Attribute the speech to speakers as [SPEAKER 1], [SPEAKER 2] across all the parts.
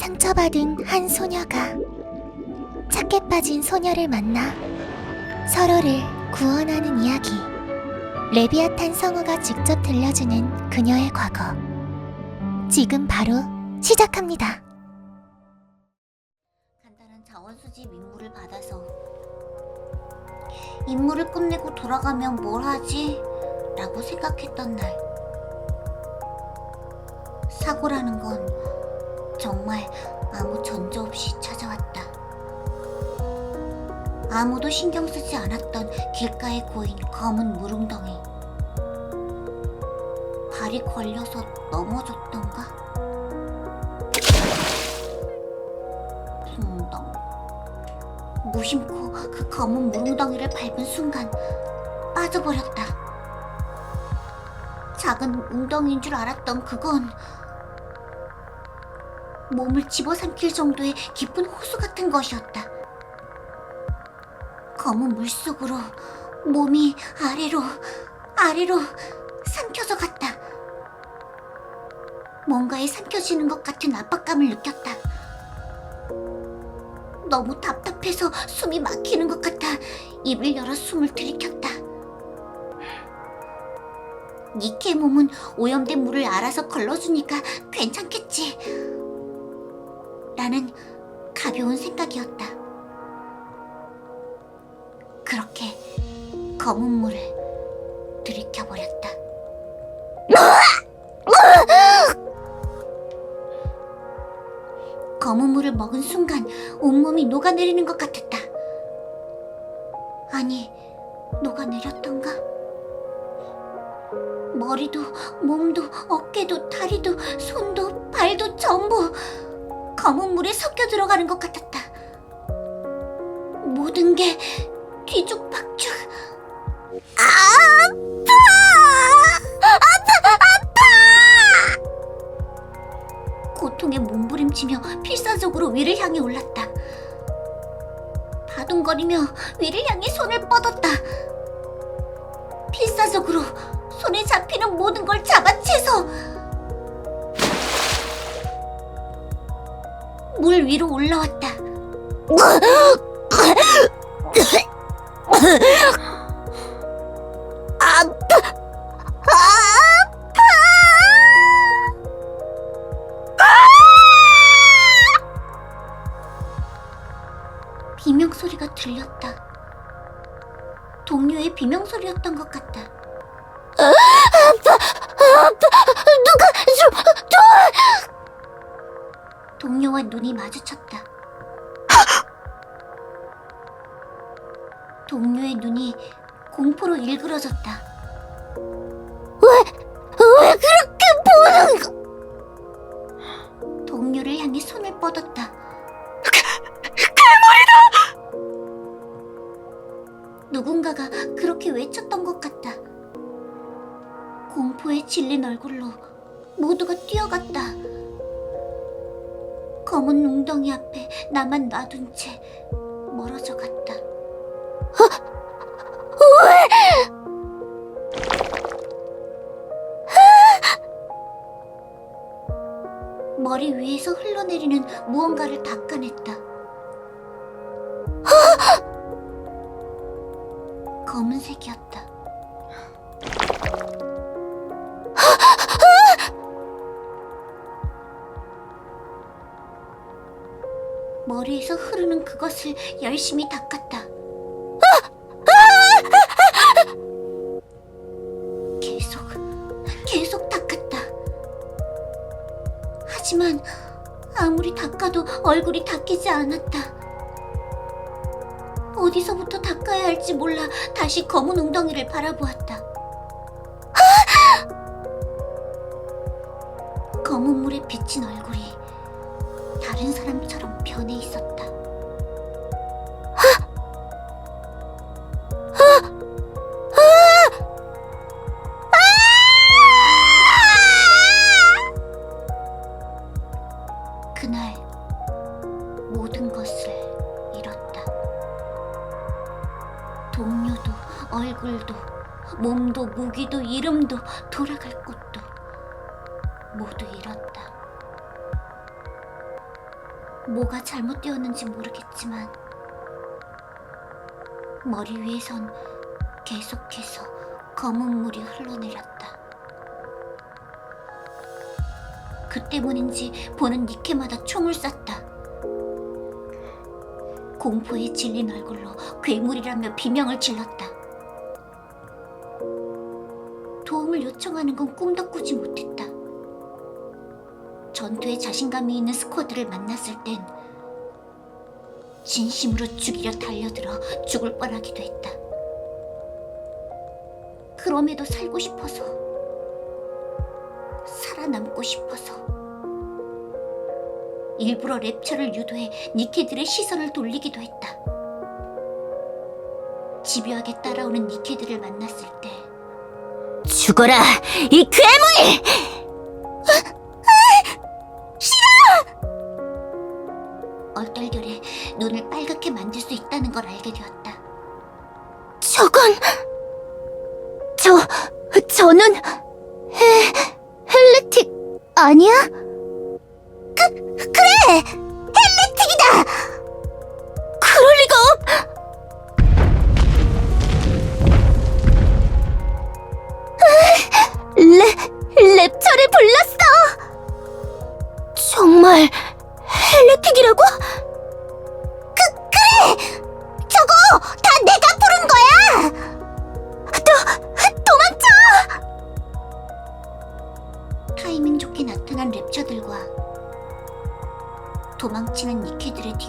[SPEAKER 1] 상처받은 한 소녀가 착해 빠진 소녀를 만나 서로를 구원하는 이야기. 레비아탄 성우가 직접 들려주는 그녀의 과거. 지금 바로 시작합니다.
[SPEAKER 2] 간단한 자원 수집 임무를 받아서 임무를 끝내고 돌아가면 뭘 하지? 라고 생각했던 날 사고라는 건 정말 아무 전조 없이 찾아왔다. 아무도 신경 쓰지 않았던 길가에 고인 검은 물웅덩이. 발이 걸려서 넘어졌던가? 웅덩. 무심코 그 검은 물웅덩이를 밟은 순간 빠져버렸다. 작은 웅덩이인 줄 알았던 그건 몸을 집어삼킬 정도의 깊은 호수 같은 것이었다. 검은 물속으로 몸이 아래로 아래로 삼켜져 갔다. 뭔가에 삼켜지는 것 같은 압박감을 느꼈다. 너무 답답해서 숨이 막히는 것 같아 입을 열어 숨을 들이켰다. 니케 몸은 오염된 물을 알아서 걸러주니까 괜찮겠지. 라는 가벼운 생각이었다. 그렇게 검은 물을 들이켜버렸다. 검은 물을 먹은 순간 온몸이 녹아내리는 것 같았다. 아니, 녹아내렸던가? 머리도, 몸도, 어깨도, 다리도, 손도, 발도 전부 검은 물에 섞여 들어가는 것 같았다. 모든 게 뒤죽박죽. 아파! 아파! 아파! 고통에 몸부림치며 필사적으로 위를 향해 올랐다. 바둥거리며 위를 향해 손을 뻗었다. 필사적으로 손에 잡히는 모든 걸 잡아채서 물 위로 올라왔다. 아파! 아파! 비명 소리가 들렸다. 동료의 비명 소리였던 것 같다. 아파! 아파! 누가 좀 도와! 동료와 눈이 마주쳤다. 동료의 눈이 공포로 일그러졌다. 왜, 왜 그렇게 보는 거? 동료를 향해 손을 뻗었다. 누군가가 그렇게 외쳤던 것 같다. 공포에 질린 얼굴로 모두가 뛰어갔다. 검은 웅덩이 앞에 나만 놔둔 채 멀어져 갔다. 왜? 머리 위에서 흘러내리는 무언가를 닦아냈다. 검은색이었다. 머리에서 흐르는 그것을 열심히 닦았다. 계속, 계속 닦았다. 하지만 아무리 닦아도 얼굴이 닦이지 않았다. 어디서부터 닦아야 할지 몰라 다시 검은 웅덩이를 바라보았다. 검은 물에 비친 얼굴이 다른 사람처럼 변해 있었다. 그날 모든 것을 잃었다. 동료도 얼굴도 몸도 무기도 이름도 돌아갈 곳도 모두 잃었다. 뭐가 잘못되었는지 모르겠지만 머리 위에선 계속해서 검은 물이 흘러내렸다. 그 때문인지 보는 니케마다 총을 쐈다. 공포에 질린 얼굴로 괴물이라며 비명을 질렀다. 도움을 요청하는 건 꿈도 꾸지 못했다. 전투에 자신감이 있는 스쿼드를 만났을 땐 진심으로 죽이려 달려들어 죽을 뻔하기도 했다. 그럼에도 살고 싶어서 살아남고 싶어서 일부러 랩처를 유도해 니케들의 시선을 돌리기도 했다. 집요하게 따라오는 니케들을 만났을 때 죽어라 이 괴물! 눈을 빨갛게 만들 수 있다는 걸 알게 되었다. 저건 저 저는 헬 헬레틱 아니야? 그 그래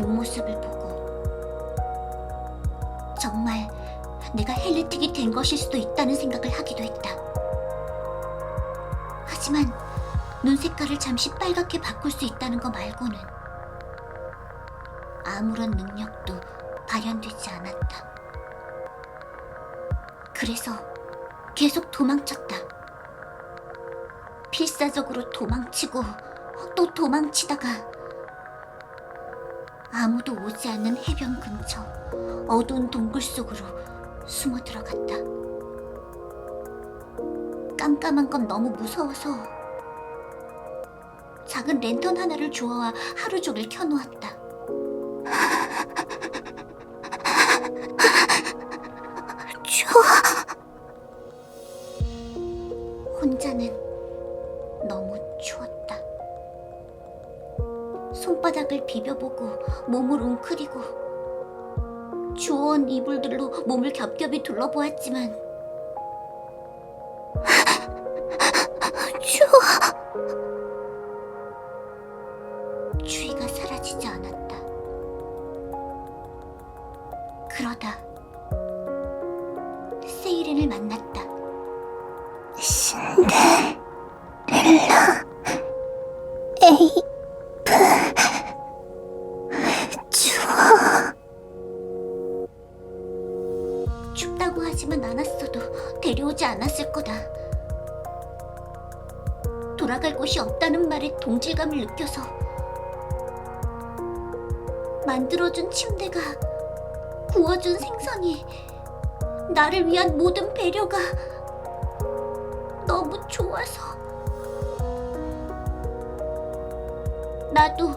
[SPEAKER 2] 뒷모습을 보고 정말 내가 헬레틱이 된 것일 수도 있다는 생각을 하기도 했다. 하지만 눈 색깔을 잠시 빨갛게 바꿀 수 있다는 거 말고는 아무런 능력도 발현되지 않았다. 그래서 계속 도망쳤다. 필사적으로 도망치고 또 도망치다가 아무도 오지 않는 해변 근처 어두운 동굴 속으로 숨어 들어갔다. 깜깜한 건 너무 무서워서 작은 랜턴 하나를 주워와 하루 종일 켜놓았다. 추워. 손바닥을 비벼보고 몸을 웅크리고 주워온 이불들로 몸을 겹겹이 둘러보았지만 추워. 추위가 사라지지 않았다. 그러다 춥다고 하지만 않았어도 데려오지 않았을 거다. 돌아갈 곳이 없다는 말에 동질감을 느껴서 만들어준 침대가 구워준 생선이 나를 위한 모든 배려가 너무 좋아서 나도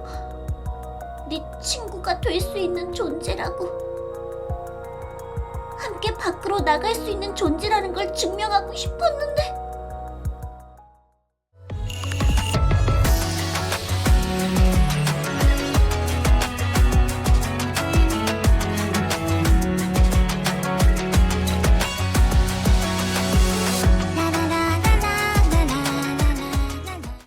[SPEAKER 2] 네 친구가 될 수 있는 존재라고 함께 밖으로 나갈 수 있는 존재라는 걸 증명하고 싶었는데